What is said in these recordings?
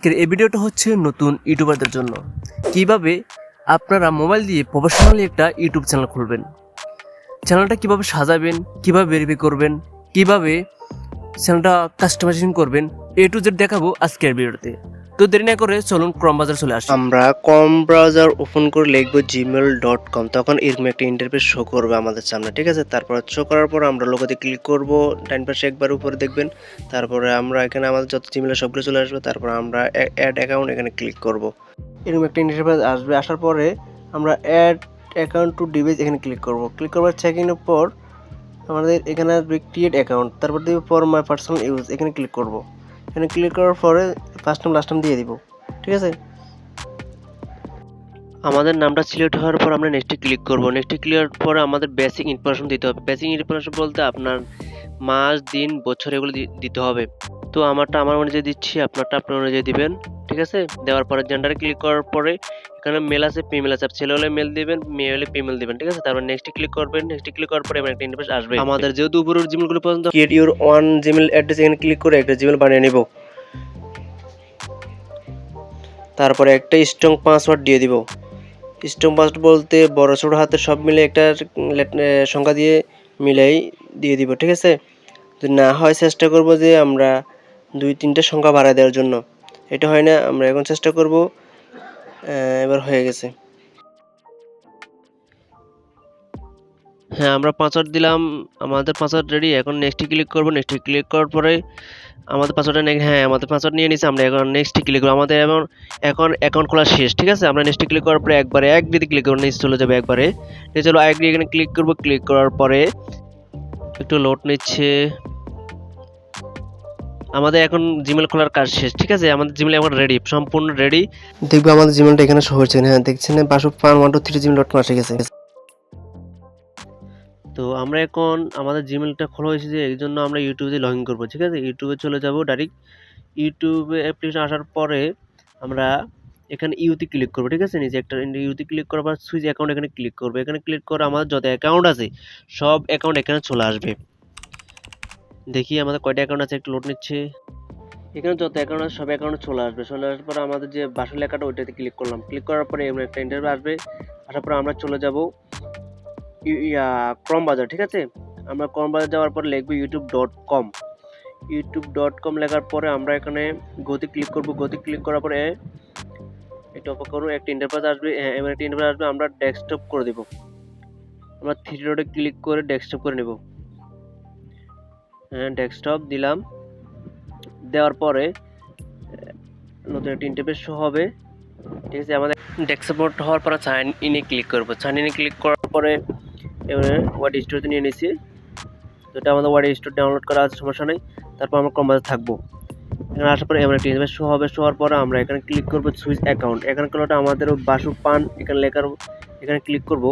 আজকের এই ভিডিওটা হচ্ছে নতুন ইউটিউবারদের জন্য। কীভাবে আপনারা মোবাইল দিয়ে প্রফেশনালি একটা ইউটিউব চ্যানেল খুলবেন? চ্যানেলটা কীভাবে সাজাবেন, কীভাবে বেরবি করবেন, কীভাবে চ্যানেলটা কাস্টমাইজেশন করবেন, এ টু জেড দেখাবো আজকের ভিডিওতে। তো দেরি না করে চলুন ক্রম বাজার চলে আসি। আমরা কম ব্রাউজার ওপেন করে লিখব জিমেল ডট কম তখন এরকম একটা ইন্টারফেস শো করবে আমাদের সামনে, ঠিক আছে? তারপর শো করার পর আমরা লোগোতে ক্লিক করব ডাইন পাশে একবার উপরে দেখবেন। তারপরে আমরা এখানে আমাদের যত জিমেলের সবগুলো চলে আসবে, তারপর আমরা অ্যাড অ্যাকাউন্ট এখানে ক্লিক করব। এরকম একটা ইন্টারফেস আসবে, আসার পরে আমরা অ্যাড অ্যাকাউন্ট টু ডিভাইস এখানে ক্লিক করব। ক্লিক করবার চেকিংয়ের পর আমাদের এখানে আসবে ক্রিয়েট অ্যাকাউন্ট তারপর দিব ফর মাই পার্সোনাল ইউজ এখানে ক্লিক করব। এখানে ক্লিক করার পরে ফার্স্ট নাম লাস্ট নাম দিয়ে দিব, ঠিক আছে? আমাদের নামটা সিলেক্ট হওয়ার পর আমরা নেক্সটে ক্লিক করব। নেক্সটে ক্লিক পরে আমাদের বেসিক ইনফরমেশন দিতে হবে। বেসিক ইনফরমেশন বলতে আপনার মাস, দিন, বছর এগুলো দিতে হবে। তো আমারটা আমার অনুযায়ী দিচ্ছি, আপনারটা আপনার অনুযায়ী দিবেন। ঠিক আছে? দেওয়ার পরে জেন্ডারে ক্লিক করার পরে এখানে মেল আছে ফিমেল আছে। ছেলে হলে মেল দিবেন, মেয়ে হলে ফিমেল দিবেন, ঠিক আছে? তারপর নেক্সটে ক্লিক করবেন নেক্সটে ক্লিক করার পরে একটা ইন্টারফেস আসবে। আমাদের যেহেতু উপরের জিমেলগুলো পর্যন্ত create your one Gmail address এখানে ক্লিক করে একটা জিমেল বানিয়ে নিব। তারপরে একটা স্ট্রং পাসওয়ার্ড দিয়ে দিব। স্ট্রং পাসওয়ার্ড বলতে বড় ছোট হাতের সব মিলে একটা সংখ্যা দিয়ে মিলাই দিয়ে দিব, ঠিক আছে? যদি না হয় চেষ্টা করব যে আমরা দুই তিনটা সংখ্যা বাড়ায় দেওয়ার জন্য। এটা হয় না, আমরা এখন চেষ্টা করব এবার হয়ে গেছে। হ্যাঁ আমরা পাসওয়ার্ড দিলাম, আমাদের পাসওয়ার্ড রেডি এখন নেক্সটে ক্লিক করব নেক্সটে ক্লিক করার পরে আমাদের পাসওয়ার্ডটা হ্যাঁ আমাদের পাসওয়ার্ড নিয়ে নিয়েছি, আমরা এখন নেক্সটে ক্লিক করব, আমাদের এখন এখন অ্যাকাউন্ট খোলা শেষ, ঠিক আছে? আমরা নেক্সটে ক্লিক করার পরে একবারে এক দিতে ক্লিক করব নেক্সট চলে যাবে একবারে চলো এক এখানে ক্লিক করব ক্লিক করার পরে একটু লোড নিচ্ছে। আমাদের এখন জিমেল খোলার কাজ শেষ ঠিক আছে? আমাদের জিমেল এখন রেডি সম্পূর্ণ রেডি দেখবে আমাদের জিমেলটা এখানে শো হচ্ছে হ্যাঁ দেখছেন? Basu Pan one two three Gmail dot com এসে গেছে। তো আমরা এখন আমাদের জিমেলটা খোলা হয়েছে যে এই জন্য আমরা ইউটিউবে লগ ইন করব ঠিক আছে? ইউটিউবে চলে যাব ডাইরেক্ট ইউটিউবে অ্যাপ্লিকেশন আসার পরে আমরা এখানে ইউতে ক্লিক করব ঠিক আছে? নিচে একটা ইউতে ক্লিক করার পর সুইচ অ্যাকাউন্ট এখানে ক্লিক করব। এখানে ক্লিক করে আমাদের যত অ্যাকাউন্ট আছে সব অ্যাকাউন্ট এখানে চলে আসবে। দেখি আমাদের কয়টা অ্যাকাউন্ট আছে, একটু লোড নিচ্ছে। এখানে যত অ্যাকাউন্ট আছে, সব অ্যাকাউন্টে চলে আসবে। চলে আসার পর আমাদের যে বাসা লেখাটা, ওইটাতে ক্লিক করলাম। ক্লিক করার পরে এমন একটা ইন্টারভিউ আসবে। আসার পর আমরা চলে যাব ইয়া ক্রম বাজার, ঠিক আছে? আমরা ক্রম বাজার যাওয়ার পর লিখব YouTube dot com YouTube dot com লেখার পরে আমরা এখানে গতি ক্লিক করব। গতি ক্লিক করার পরে একটু অপেক্ষা করুন একটা ইন্টারফেস আসবে হ্যাঁ এবার একটা ইন্টারফেস আসবে, আমরা ডেস্কটপ করে দেবো। আমরা থ্রি ডটে ক্লিক করে ডেস্কটপ করে নেব। ডেস্কটপ দিলাম। দেওয়ার পরে নতুন একটা ইন্টারফেস হবে। ঠিক আছে, আমাদের ডেস্কটপ হওয়ার পরে সাইন ইনে ক্লিক করব। সাইন ইনে ক্লিক করার পরে, এবারে ওয়ার্ড স্টোরতে নিয়ে নিয়েছি তো এটা আমাদের ওয়ার্ড স্টোর ডাউনলোড করা আছে, সমস্যা নেই। তারপর আমরা কমাতে থাকব। এখানে আসার পরে এবার একটা ইনভেস্ট শো হবে শো হওয়ার পরে আমরা এখানে ক্লিক করব সুইচ অ্যাকাউন্ট এখানে করলে আমাদের বাসু পান এখানে লেখার, এখানে ক্লিক করব।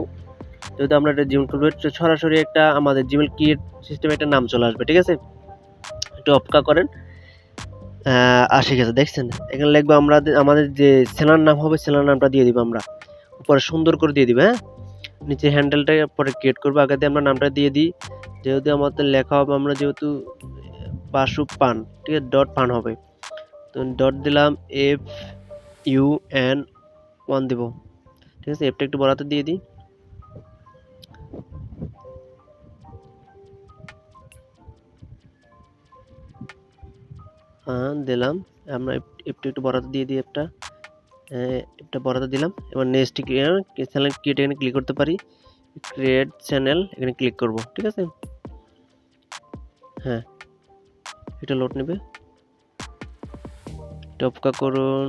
যদি আমরা একটা জিমেল খুলবো সরাসরি একটা আমাদের জিমেল ক্রিয়েট সিস্টেমে একটা নাম চলে আসবে, ঠিক আছে? একটু অপকা করেন। আসে গেছে, দেখছেন? এখানে লিখব আমরা আমাদের যে সেলার নাম হবে সেলার নামটা দিয়ে দিব আমরা। উপরে সুন্দর করে দিয়ে দিব হ্যাঁ? নিচে হ্যান্ডেলটা পরে ক্রিয়েট করব, আগে দিয়ে আমরা নামটা দিয়ে দিই। যেহেতু আমাদের লেখা হবে, আমরা যেহেতু বাসু পান, ঠিক আছে? ডট পান হবে। তো ডট দিলাম এফ ইউ এন ওয়ান দিব। ঠিক আছে? এফটা একটু বড়াতে দিয়ে দিই। দিলাম। আমরা একটু একটু বরাদ্দ দিয়ে দিই একটা। একটা বরাদ্দ দিলাম। এবার নেক্সট চ্যানেল ক্রিয়েট এখানে ক্লিক করতে পারি? ক্রিয়েট চ্যানেল এখানে ক্লিক করব, ঠিক আছে? হ্যাঁ এটা লোড নেবে। টপকা করুন।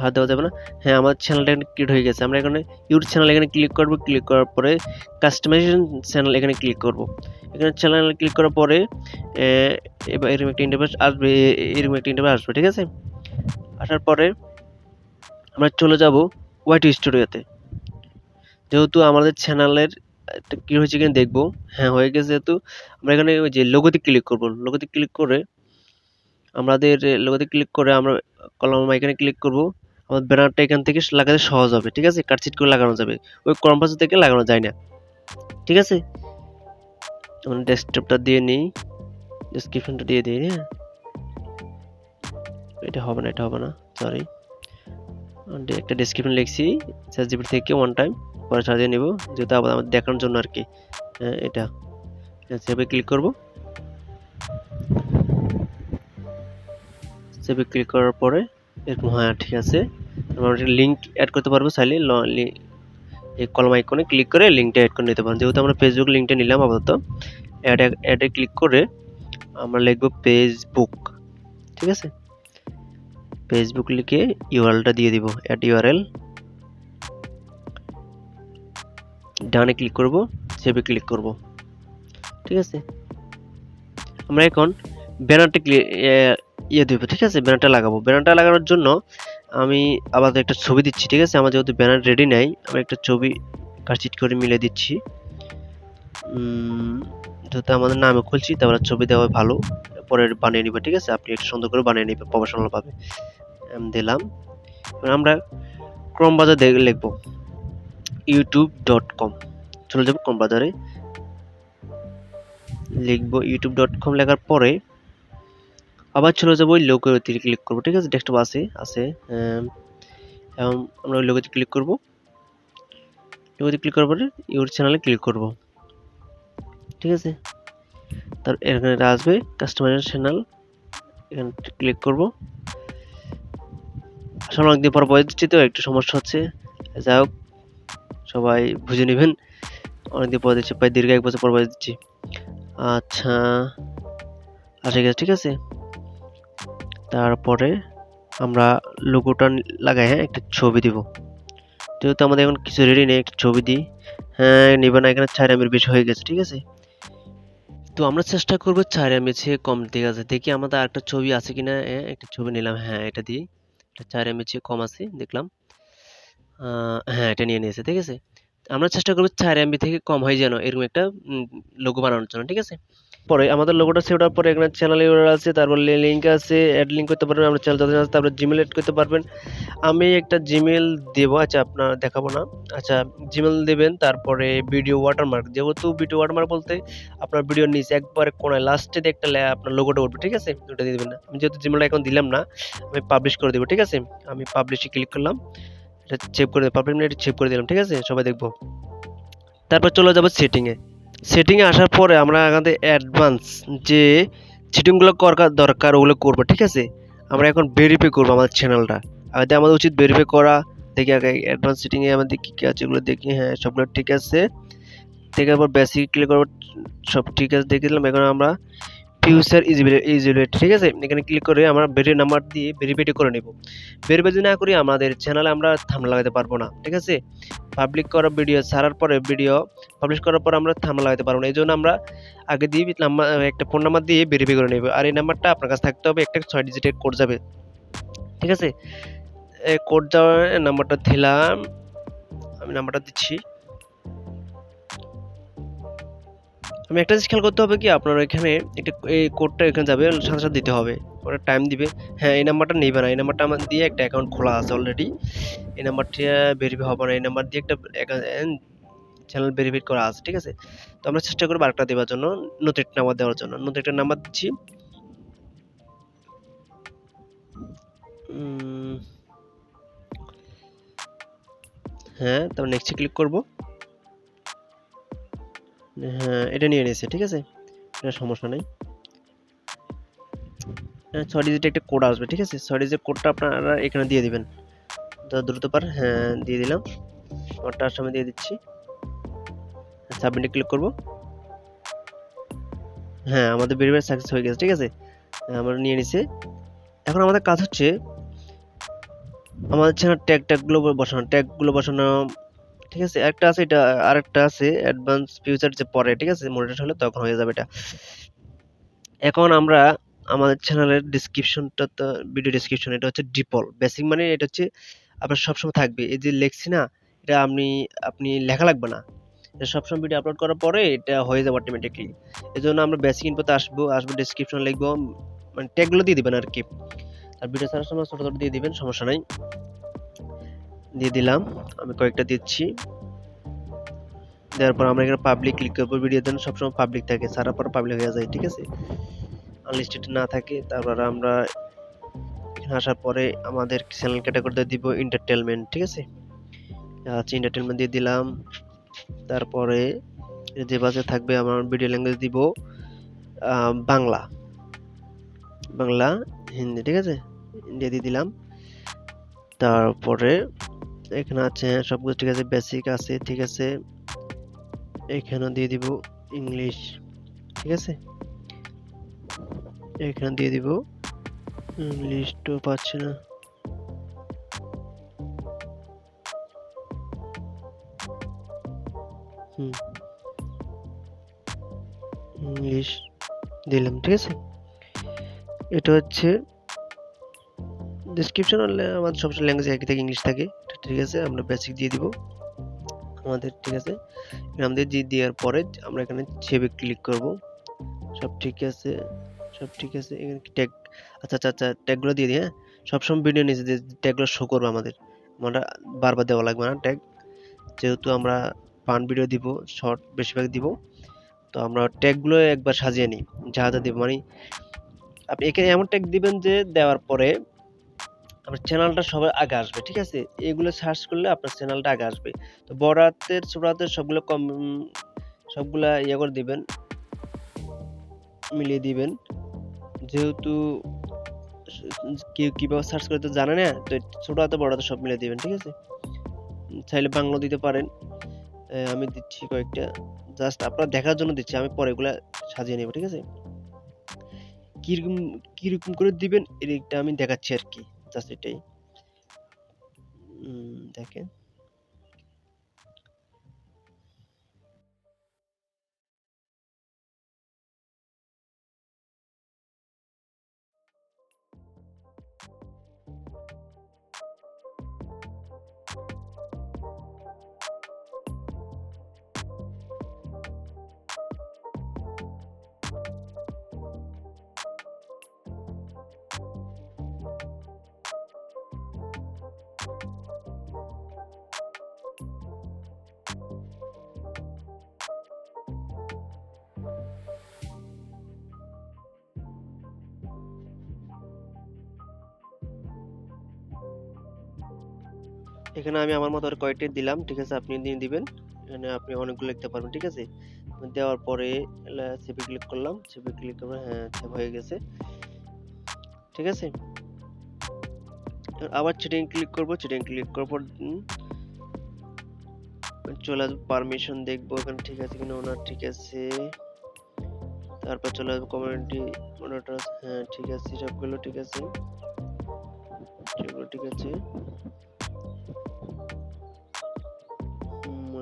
হাত দেওয়া যাবে না। হ্যাঁ আমার চ্যানেলটা এখানে ক্রিয়েট হয়ে গেছে। আমরা এখানে ইউটিউব চ্যানেল এখানে ক্লিক করব। ক্লিক করার পরে কাস্টমাইজেশন চ্যানেল এখানে ক্লিক করব। এখানে চ্যানেল ক্লিক করার পরে এবার এরকম একটা ইন্টারফেস আসবে, এরকম একটা ইন্টারফেস আসবে, ঠিক আছে? আসার পরে আমরা চলে যাব ওয়াইট স্টুডিওতে যেহেতু আমাদের চ্যানেলের কী হয়েছে কিনা দেখব। হ্যাঁ হয়ে গেছে যেহেতু। আমরা এখানে ওই যে লোগোতে ক্লিক করব। লোগোতে ক্লিক করে, আমাদের লোগোতে ক্লিক করে আমরা কলম এখানে ক্লিক করব। আমাদের ব্যানারটা এখান থেকে লাগাতে সহজ হবে ঠিক আছে? কাটছিট করে লাগানো যাবে। ওই কম্পাস থেকে লাগানো যায় না ঠিক আছে? আমরা ডেস্কটপটা দিয়ে নিই ডেসক্রিপশনটা দিয়ে দিই হ্যাঁ? এটা হবে না এটা হবে না সরি একটা ডেসক্রিপশন লিখছি চ্যাট জিপিটি থেকে ওয়ান টাইম পরে সাজিয়ে নিব যেহেতু আবার আমাদের দেখানোর জন্য আর কি হ্যাঁ, এটা। সেভে ক্লিক করব। সেভে ক্লিক করার পরে এরকম হ্যাঁ ঠিক আছে। আমরা লিঙ্ক অ্যাড করতে পারব চাইলে। এই কলম আইকনে ক্লিক করে লিঙ্কটা অ্যাড করে নিতে পারেন। যেহেতু আমরা ফেসবুক লিঙ্কটা নিলাম আপাতত অ্যাড অ্যাডে ক্লিক করে আমরা লিখব ফেসবুক ঠিক আছে? ফেসবুক লিখে ইউআরএলটা দিয়ে দিব অ্যাড ইউআরএল ডানে ক্লিক করব সেভে ক্লিক করব, ঠিক আছে? আমরা এখন ব্যানারটা ইয়ে দেবো ঠিক আছে? ব্যানারটা লাগাবো। ব্যানারটা লাগানোর জন্য আমি আবার একটা ছবি দিচ্ছি, ঠিক আছে? আমার যেহেতু ব্যানার রেডি নাই, আমি একটা ছবি কাটচিট করে মিলে দিচ্ছি। যেহেতু আমাদের নামে খুলছি তারপরে ছবি দেওয়া ভালো। পরে বানিয়ে নিবে, ঠিক আছে? আপনি একটু সুন্দর করে বানিয়ে নেবেন প্রফেশনাল ভাবে আমি দিলাম আমরা ক্রম বাজার দেখে লিখব। YouTube dot com. চলে যাব ক্রম বাজারে লিখব ইউটিউব ডট কম লেখার পরে আবার চলে যাব ওই লোগোতে ক্লিক করব, ঠিক আছে? ডেস্কটপ আছে আছে এবং আমরা ওই লোগোতে ক্লিক করব। লোগোতে ক্লিক করার পরে ইউর চ্যানেলে ক্লিক করব। ঠিক আছে? তার এখানে আসবে কাস্টমারের চ্যানেল এখানে ক্লিক করব। আসলে অনেকদিন পর বয়স দিচ্ছি তো, একটু সমস্যা হচ্ছে। যাই হোক, সবাই বুঝে নেবেন, অনেকদিন পর দিচ্ছি, প্রায় দীর্ঘ এক বছর পর বয়স দিচ্ছি। আচ্ছা আচ্ছা গেছে ঠিক আছে। তারপরে আমরা লোগোটা লাগাই হ্যাঁ একটা ছবি দিব। যেহেতু আমাদের এখন কিছু রেডি নেই একটা ছবি দিই। হ্যাঁ নিবে না এখানে চার এমের বেশি হয়ে গেছে ঠিক আছে? তো আমরা চেষ্টা করব চার এম চেয়ে কম ঠিক আছে? দেখি আমাদের আরেকটা ছবি আছে কিনা এ, একটা ছবি নিলাম হ্যাঁ এটা দিই। এটা চার এম চেয়ে কম আছে দেখলাম। হ্যাঁ এটা নিয়ে নিয়েছে ঠিক আছে? আমরা চেষ্টা করব চার এমবি থেকে কম হয় যেন এরকম একটা লোগো বানানোর জন্য ঠিক আছে? পরে আমাদের লোগোটা সেভ করার পরে এখানে চ্যানেল ইউআরএল আছে, তারপর লিঙ্ক আছে অ্যাড লিঙ্ক করতে পারবেন, আমরা চ্যানেল আছে তারপর জিমেল অ্যাড করতে পারবেন। আমি একটা জিমেল দেবো আচ্ছা আপনার দেখাবো না। আচ্ছা জিমেল দেবেন, তারপরে ভিডিও ওয়াটারমার্ক যেহেতু ভিডিও ওয়াটারমার্ক বলতে আপনার ভিডিওর নিচে, একবারে কোনায় লাস্টে একটা আপনার লোগোটা উঠবে, ঠিক আছে? ওটা দিয়ে দেবেন না। আমি যেহেতু জিমেলটা এখন দিলাম না, আমি পাবলিশ করে দেবো, ঠিক আছে? আমি পাবলিশে ক্লিক করলাম, এটা সেভ করে পাবলিক এটা সেভ করে দিলাম, ঠিক আছে? সবাই দেখব। তারপর চলে যাব সেটিংয়ে সেটিংয়ে আসার পরে আমরা আমাদের অ্যাডভান্স যে সেটিংগুলো করার দরকার, ওগুলো করব, ঠিক আছে? আমরা এখন ভেরিফাই করব আমাদের চ্যানেলটা আগে আমাদের উচিত ভেরিফাই করা, দেখি আগে অ্যাডভান্স সেটিংয়ে আমাদের কী কী আছে, ওগুলো দেখি হ্যাঁ সবগুলো ঠিক আছে। দেখার পর বেসিক ক্লিক করব, সব ঠিক আছে, দেখে দিলাম। এখন আমরা ফিউচার ইজিবিলিটি ঠিক আছে? এখানে ক্লিক করে আমরা ভেরি নাম্বার দিয়ে ভেরিফাই করে নেব। ভেরিফাই না করি, আমাদের চ্যানেলে আমরা থাম লাগাতে পারব না, ঠিক আছে? পাবলিক করা ভিডিও ছাড়ার পরে ভিডিও পাবলিশ করার পর আমরা থাম লাগাতে পারব না এই জন্য আমরা আগে দিয়ে নাম্বার একটা ফোন নাম্বার দিয়ে ভেরিফাই করে নেব। আর এই নাম্বারটা আপনার কাছে থাকতে হবে, একটা ছয় ডিজিটের কোড যাবে। ঠিক আছে? কোড যাওয়ার নাম্বারটা দিলাম, আমি নাম্বারটা দিচ্ছি। আমি একটা জিনিস খেয়াল করতে হবে কি, আপনার এখানে একটা এই কোডটা এখানে যাবে, সাথে সাথে দিতে হবে। ওরা টাইম দিবে। হ্যাঁ এই নাম্বারটা নেবে না। এই নাম্বারটা আমার দিয়ে একটা অ্যাকাউন্ট খোলা আছে অলরেডি এই নাম্বারটা ভেরিফাই হবে না। এই নাম্বার দিয়ে একটা চ্যানেল ভেরিফাই করা আছে, ঠিক আছে? তো আমরা চেষ্টা করব আরেকটা দেওয়ার জন্য নতুন একটা নাম্বার দেওয়ার জন্য। নতুন একটা নাম্বার দিচ্ছি। হ্যাঁ তারপর নেক্সটে ক্লিক করব। হ্যাঁ এটা নিয়ে নিয়েছে ঠিক আছে? এটা সমস্যা নেই। হ্যাঁ ছয় ডিজিট একটা কোড আসবে ঠিক আছে? ছয় ডিজিট কোডটা আপনারা এখানে দিয়ে দিবেন। তো দ্রুত পার হ্যাঁ দিয়ে দিলাম। কোডটার সময় দিয়ে দিচ্ছি। সাবমিটে ক্লিক করব। হ্যাঁ আমাদের ভেরিফাই সাকসেস হয়ে গেছে ঠিক আছে? হ্যাঁ, আমরা নিয়ে নিছে। এখন আমাদের কাজ হচ্ছে আমাদের চ্যানেল ট্যাগ ট্যাগগুলো বসানো ট্যাগগুলো বসানো ঠিক আছে? একটা আছে, এটা আরেকটা আছে অ্যাডভান্স ফিউচার যে পরে, ঠিক আছে? মনিটর হলে তখন হয়ে যাবে এটা। এখন আমরা আমাদের চ্যানেলের ডিসক্রিপশনটা তো ভিডিও ডিসক্রিপশন এটা হচ্ছে ডিপল বেসিক মানে এটা হচ্ছে আপনার সবসময় থাকবে। এই যে লেখছি না, এটা আপনি আপনি লেখা লাগবে না। সবসময় ভিডিও আপলোড করার পরে এটা হয়ে যাবে অটোমেটিকলি এই জন্য আমরা বেসিক ইনপোতে আসব আসব ডিসক্রিপশন লিখব মানে ট্যাগগুলো দিয়ে দিবেন আর কি। আর ভিডিও ছাড়ার সময় ছোটো ছোটো দিয়ে দিবেন, সমস্যা নাই। দিয়ে দিলাম। আমি কয়েকটা দিচ্ছি। দেওয়ার পর আমরা এখানে পাবলিক ক্লিক করব। ভিডিও দেন সবসময় পাবলিক থাকে, সারা পর পাবলিক হয়ে যায়, ঠিক আছে? আনলিস্টেড না থাকে, তারপর আমরা এখানে আসার পরে আমাদের চ্যানেল ক্যাটাগরিতে দিব এন্টারটেনমেন্ট ঠিক আছে? আচ্ছা এন্টারটেনমেন্ট দিয়ে দিলাম। তারপরে যে বাসে থাকবে, আমার ভিডিও ল্যাঙ্গুয়েজ দিব বাংলা। বাংলা, হিন্দি, ঠিক আছে? ইন্ডিয়া দিয়ে দিলাম। তারপরে এখানে আছে সবগুলো ঠিক আছে বেসিক আছে, ঠিক আছে। এখানে দিয়ে দিব ইংলিশ ঠিক আছে? এখানে দিয়ে দিব ইংলিশ তো পাচ্ছি না। হুম। ইংলিশ দিলাম, ঠিক আছে? এটা হচ্ছে ডিসক্রিপশন আমাদের সবসময় ল্যাঙ্গুয়েজ একই থাকে ইংলিশ থাকে। ঠিক আছে, আমরা বেসিক দিয়ে দিব। আমাদের ঠিক আছে আমাদের দিয়ে দেওয়ার পরে আমরা এখানে সেভে ক্লিক করব। সব ঠিক আছে, সব ঠিক আছে, এখানে ট্যাগ আচ্ছা আচ্ছা আচ্ছা ট্যাগগুলো দিয়ে দিই হ্যাঁ? সবসময় ভিডিও নিচে যে ট্যাগগুলো শো করবে আমাদের। আমরা বারবার দেওয়া লাগবে না ট্যাগ যেহেতু আমরা পান ভিডিও দিব শর্ট বেশিরভাগ দিব, তো আমরা ট্যাগগুলো একবার সাজিয়ে নিই, যা যা দিব। মানে আপনি এখানে এমন ট্যাগ দিবেন যে দেওয়ার পরে আপনার চ্যানেলটা সবার আগে আসবে, ঠিক আছে? এগুলো সার্চ করলে আপনার চ্যানেলটা আগে আসবে। তো ছোট হাতের সবগুলো কম, সবগুলা ইয়ে করে দিবেন, মিলিয়ে দিবেন। যেহেতু কেউ কীভাবে সার্চ করে তো জানে না, তো ছোট হাতে বড় হাতে সব মিলিয়ে দিবেন, ঠিক আছে? চাইলে বাংলা দিতে পারেন। আমি দিচ্ছি কয়েকটা। জাস্ট আপনারা দেখার জন্য দিচ্ছি, আমি পরে এগুলা সাজিয়ে নেব, ঠিক আছে? কীরকম কীরকম করে দিবেন এটা আমি দেখাচ্ছি আর কি। জাস্ট এটাই দেখেন। এখানে আমি আমার মতো কয়েকটি দিলাম, ঠিক আছে? আপনি দিয়ে দিবেন। এখানে আপনি অনেকগুলো লিখতে পারবেন, ঠিক আছে? দেওয়ার পরে সেভে ক্লিক করলাম, সেভে ক্লিক করব হ্যাঁ সেভ হয়ে গেছে। ঠিক আছে? আবার চিটিং ক্লিক করব চিটিং ক্লিক করার পর চলে আসব, পারমিশন দেখব এখানে, ঠিক আছে কিনা ওনার, ঠিক আছে? তারপর চলে আসব কমিউনিটি মনিটর হ্যাঁ ঠিক আছে, সবগুলো ঠিক আছে? সেগুলো ঠিক আছে?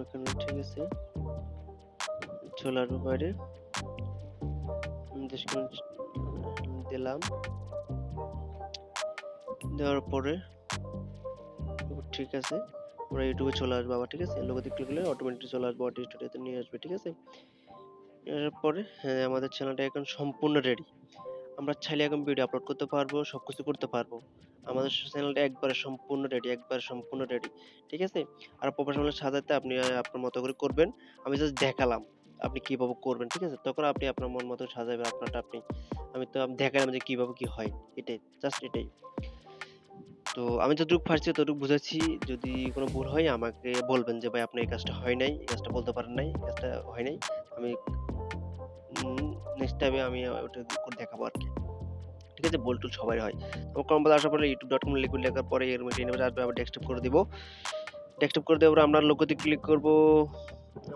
ওখানে ঠিক আছে? চলে আসব দিলাম। দেওয়ার পরে, ঠিক আছে? ওরা ইউটিউবে চলে আসবে আবার, ঠিক আছে? লোগোতে ক্লিক করলে অটোমেটিক চলে আসবে অটো স্টুডিওতে নিয়ে আসবে, ঠিক আছে? এর পরে হ্যাঁ আমাদের চ্যানেলটা এখন সম্পূর্ণ রেডি আমরা চাইলে এখন ভিডিও আপলোড করতে পারব সব কিছু করতে পারব। আমাদের চ্যানেলটা একবারে সম্পূর্ণ রেডি একবারে সম্পূর্ণ রেডি ঠিক আছে? আর প্রফেশনাল সাজাতে আপনি আপনার মতো করে করবেন, আমি জাস্ট দেখালাম আপনি কীভাবে করবেন, ঠিক আছে? তখন আপনি আপনার মন মতো সাজাবেন, আপনারটা আপনি, আমি তো দেখালাম যে কীভাবে কি হয়, এটাই জাস্ট এটাই। তো আমি যতটুকু পারছি ততটুকু বুঝাচ্ছি, যদি কোনো ভুল হয় আমাকে বলবেন যে, ভাই আপনার এই কাজটা হয় নাই, এই কাজটা বলতে পারেন নাই কাজটা হয় নাই, আমি নেক্সট টাইমে আমি ওটা দেখাবো আর কি। ঠিক আছে বল টুল সবাই হয়। তো কম্পাস আসার পরে ইউটিউব ডট কম লিখে লেখার পরে এর মধ্যে নেমে আসবে, আবার ডেস্কটপ করে দিব। ডেস্কটপ করে দেওয়ার আমরা লোগোতে ক্লিক করব।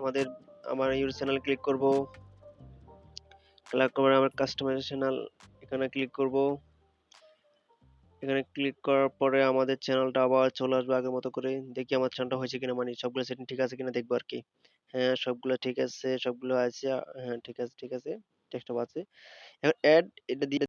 আমাদের, আমার ইউটিউব চ্যানেল ক্লিক করব। ক্লিক করে আমার কাস্টমাইজেশনাল এখানে ক্লিক করব। এখানে ক্লিক করার পরে আমাদের চ্যানেলটা আবার চলে আসবে আগের মতো করে। দেখি আমার চ্যানেলটা হয়েছে কিনা মানে সবগুলো সেটিং ঠিক আছে কিনা দেখব আর কি। হ্যাঁ সবগুলো ঠিক আছে, সবগুলো আছে হ্যাঁ ঠিক আছে ঠিক আছে ডেস্কটপ আছে। এখন অ্যাড এটা দিয়ে